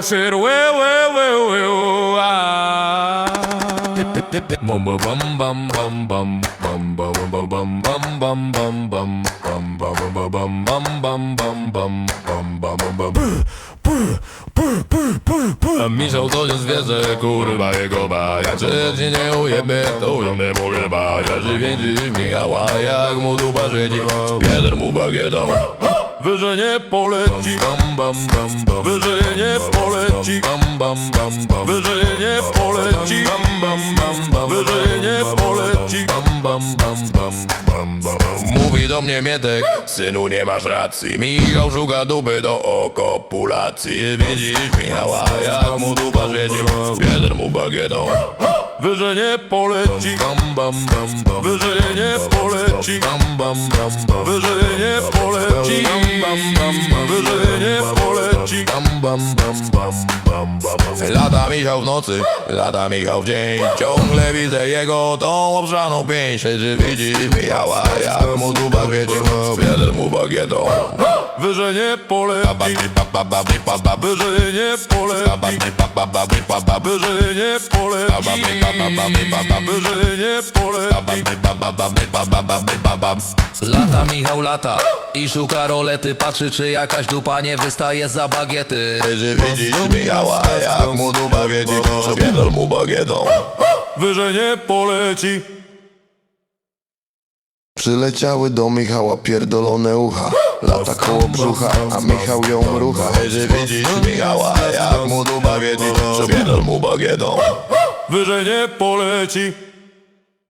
I said, well, well, well, well, ah. Bum bum bum bum bum bum bum bum bum bum bum bum bum bum bum bum bum bum bum bum Misiał co się zwierzę, kurwa jego baja. Czy ci nie ujebie, to ujemne mu chyba Ja się więzi michała, jak mu dupa siedzi. Jeden mu bagietą. Wyżej nie poleci. Bam bam bam. Wyżej nie poleci. Bam bam bam. Wyżej nie poleci. Bam bam Wyżej bam, bam, bam, bam, bam. Mówi do mnie Mietek, synu nie masz racji Michał szuka dupy do okopulacji Widzisz Michała, jak mu dupa świeci Jeden mu bagietą Wyżej nie poleci bam, bam, bam, bam. Wyżej nie poleci bam, bam, bam, bam. Wyżej nie poleci bam, bam, bam, bam. Wyżej nie poleci bam, bam, bam, bam, bam. Lata Michał w nocy, lata Michał w dzień Ciągle widzę jego tą obszaną pięść Czy widzisz Michała, jak mu dupa świeci Jeden mu bagietą Wyżej nie poleci Wyżej nie poleci Wyżej nie poleci Wyżej nie poleci Lata Michał lata. I szuka rolety Patrzy czy jakaś dupa nie wystaje za bagiety. Czy widzisz Michała, jak mu dupa wiedzi Pierdol mu bagietą. Wyżej nie poleci. Przyleciały do Michała pierdolone ucha. Lata koło brzucha, a Michał ją rucha. Czy widzisz Michała, jak mu dupa wiedzi Pierdol mu bagietą. Wyżej nie poleci